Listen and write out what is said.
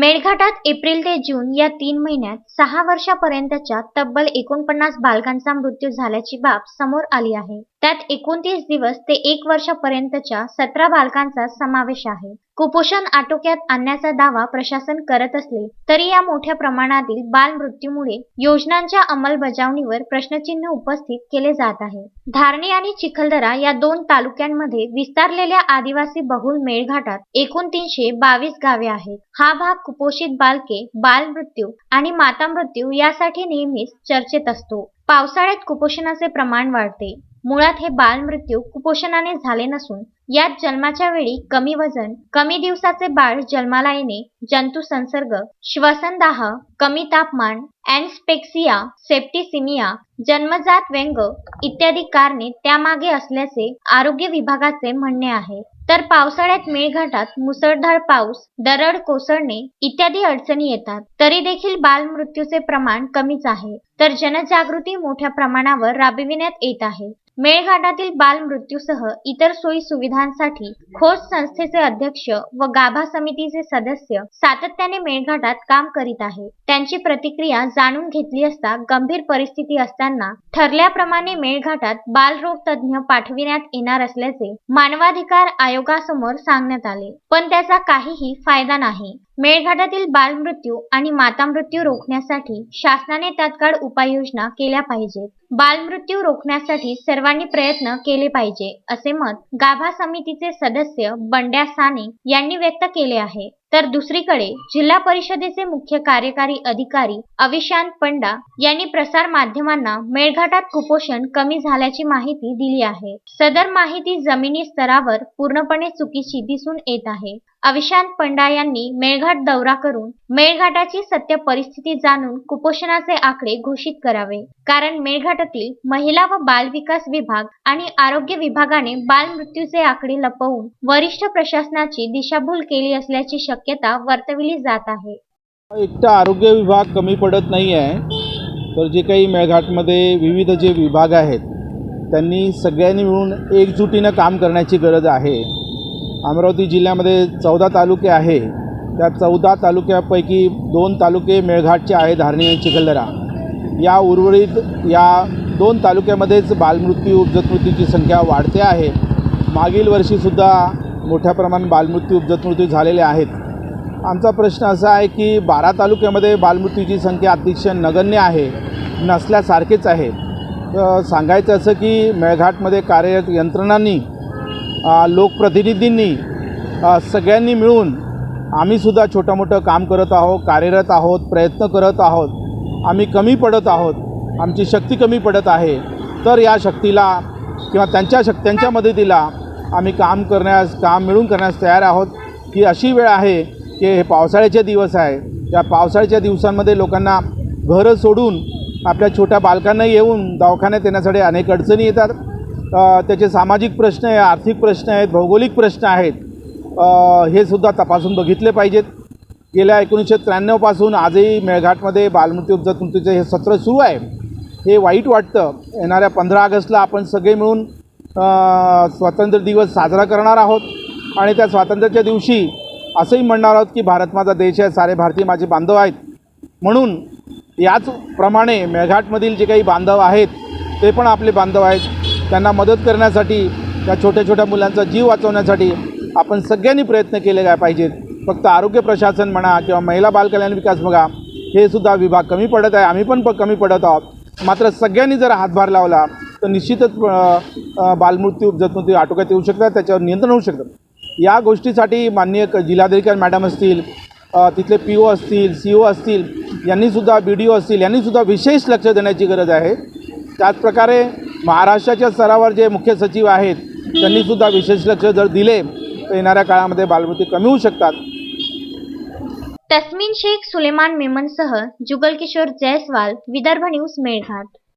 मेळघाटात एप्रिल ते जून या तीन महिन्यात सहा वर्षापर्यंतच्या तब्बल एकोणपन्नास बालकांचा मृत्यू झाल्याची बाब समोर आली आहे. त्यात एकोणतीस दिवस ते एक वर्षापर्यंतच्या सतरा बालकांचा समावेश आहे. कुपोषण आटोक्यात आणण्याचा दावा प्रशासन करत असले तरी या मोठ्या प्रमाणातील बालमृत्यूमुळे योजनांच्या अंमलबजावणीवर प्रश्नचिन्ह उपस्थित केले जात आहे. धारणी आणि चिखलदरा या दोन तालुक्यांमध्ये विस्तारलेल्या आदिवासी बहुल मेळघाटात एकूण तीनशे बावीस गावे आहेत. हा भाग कुपोषित बालके बालमृत्यू आणि माता मृत्यू यासाठी नेहमीच चर्चेत असतो. पावसाळ्यात कुपोषणाचे प्रमाण वाढते. मुळात हे बालमृत्यू कुपोषणाने झाले नसून यात जन्माच्या वेळी कमी वजन कमी दिवसाचे बाळ जन्माला येणे जंतू संसर्ग श्वसनदाह कमी तापमान अँस्पेक्सिया सेप्टिसिमिया जन्मजात व्यंग इत्यादी कारणे त्यामागे असल्याचे आरोग्य विभागाचे म्हणणे आहे. तर पावसाळ्यात मेळघाटात मुसळधार पाऊस दरड कोसळणे इत्यादी अडचणी येतात. तरी देखील बालमृत्यूचे प्रमाण कमीच आहे. तर जनजागृती मोठ्या प्रमाणावर राबविण्यात येत आहे. मेळघाटातील बालमृत्यूसह इतर सोयी सुविधांसाठी खोस संस्थेचे अध्यक्ष व गाभा समितीचे सदस्य सातत्याने मेळघाटात काम करीत आहे. त्यांची प्रतिक्रिया जाणून घेतली असता गंभीर परिस्थिती असताना ठरल्याप्रमाणे मेळघाटात बालरोग तज्ज्ञ पाठविण्यात येणार असल्याचे मानवाधिकार आयोगासमोर सांगण्यात आले. पण त्याचा काहीही फायदा नाही. मेळघाटातील बालमृत्यू आणि मातामृत्यू रोखण्यासाठी शासनाने तात्काळ उपाययोजना केल्या पाहिजेत. बालमृत्यू रोखण्यासाठी सर्वांनी प्रयत्न केले पाहिजे असे मत गाभा समितीचे सदस्य बंड्या साने यांनी व्यक्त केले आहे. तर दुसरीकडे जिल्हा परिषदेचे मुख्य कार्यकारी अधिकारी अविशांत पंडा यांनी प्रसार माध्यमांना मेळघाटात कुपोषण कमी झाल्याची माहिती दिली आहे. सदर माहिती जमिनी स्तरावर पूर्णपणे चुकीची दिसून येत आहे. अविशांत पंडा यांनी मेळघाट दौरा करून मेळघाटाची सत्य परिस्थिती जाणून कुपोषणाचे आकडे घोषित करावे. कारण मेळघाटातील महिला व बाल विकास विभाग आणि आरोग्य विभागाने बाल मृत्यूचे आकडे लपवून वरिष्ठ प्रशासनाची दिशाभूल केली असल्याची शक्यता वर्तविली जात आहे. एकटा आरोग्य विभाग कमी पडत नाही आहे तर जे काही मेळघाटमध्ये विविध जे विभाग आहेत त्यांनी सगळ्यांनी मिळून एकजुटीनं काम करण्याची गरज आहे. अमरावती जिल्ह्यामध्ये चौदा तालुके आहे. त्या चौदा तालुक्यापैकी दोन तालुके मेळघाटचे आहे धारणी आणि चिखलदरा. या उर्वरित या दोन तालुक्यामध्येच बालमृत्यू उपजतमृत्यूची संख्या वाढते आहे. मागील वर्षीसुद्धा मोठ्या प्रमाणात बालमृत्यू उपजतमृत्यू झालेले आहेत. आमचा प्रश्न असा आहे की बारा तालुक्यामध्ये बालमृत्यूची संख्या अतिशय नगण्य आहे नसल्यासारखेच आहे. सांगायचं असं की मेळघाटमध्ये कार्यरत यंत्रणांनी लोकप्रतिनिधींनी सगळ्यांनी मिळून आम्हीसुद्धा छोटं मोठं काम करत आहोत कार्यरत आहोत प्रयत्न करत आहोत. आम्ही कमी पडत आहोत आमची शक्ती कमी पडत आहे. तर या शक्तीला किंवा त्यांच्या शक् त्यांच्या मदतीला आम्ही काम करण्यास काम मिळून करण्यास तयार आहोत. की अशी वेळ आहे की हे पावसाळ्याचे दिवस आहे. त्या पावसाळ्याच्या दिवसांमध्ये लोकांना घरं सोडून आपल्या छोट्या बालकांना येऊन दवाखान्यात येण्यासाठी अनेक अडचणी येतात. त्याचे सामाजिक प्रश्न आहे आर्थिक प्रश्न आहेत भौगोलिक प्रश्न आहेत. हे सुद्धा तपासून बघितले पाहिजेत. गेल्या एकोणीसशे त्र्याण्णवपासून आजही मेळघाटमध्ये बालमृत्यू उपजत हे सत्र सुरू आहे. हे वाईट वाटतं. येणाऱ्या पंधरा ऑगस्टला आपण सगळे मिळून स्वातंत्र्य दिवस साजरा करणार आहोत. आणि त्या स्वातंत्र्याच्या दिवशी असंही म्हणणार आहोत की भारत माझा देश आहे सारे भारतीय माझे बांधव आहेत. म्हणून याचप्रमाणे मेळघाटमधील जे काही बांधव आहेत ते पण आपले बांधव आहेत. त्यांना मदत करण्यासाठी त्या छोट्या छोट्या मुलांचा जीव वाचवण्यासाठी आपण सगळ्यांनी प्रयत्न केले काय पाहिजेत फक्त आरोग्य प्रशासन म्हणा किंवा महिला बालकल्याण विकास बघा हे सुद्धा विभाग कमी पडत आहे. आम्ही पण प कमी पडत आहोत. मात्र सगळ्यांनी जर हातभार लावला तर निश्चितच बालमृत्यू जतमृत्यू आटोक्यात येऊ शकतात त्याच्यावर नियंत्रण होऊ शकतं. या गोष्टीसाठी माननीय क जिल्हाधिकारी मॅडम असतील तिथले पी ओ असतील सी ओ असतील यांनीसुद्धा बी डी ओ असतील यांनीसुद्धा विशेष लक्ष देण्याची गरज आहे. त्याचप्रकारे महाराष्ट्राच्या स्तरावर जे मुख्य सचिव आहेत त्यांनीसुद्धा विशेष लक्ष जर दिले तर येणाऱ्या काळामध्ये बालमृत्यू कमी होऊ शकतात. तस्मिन शेख सुलेमान मेमनसह जुगल किशोर जयस्वाल विदर्भ न्यूज मेळघाट.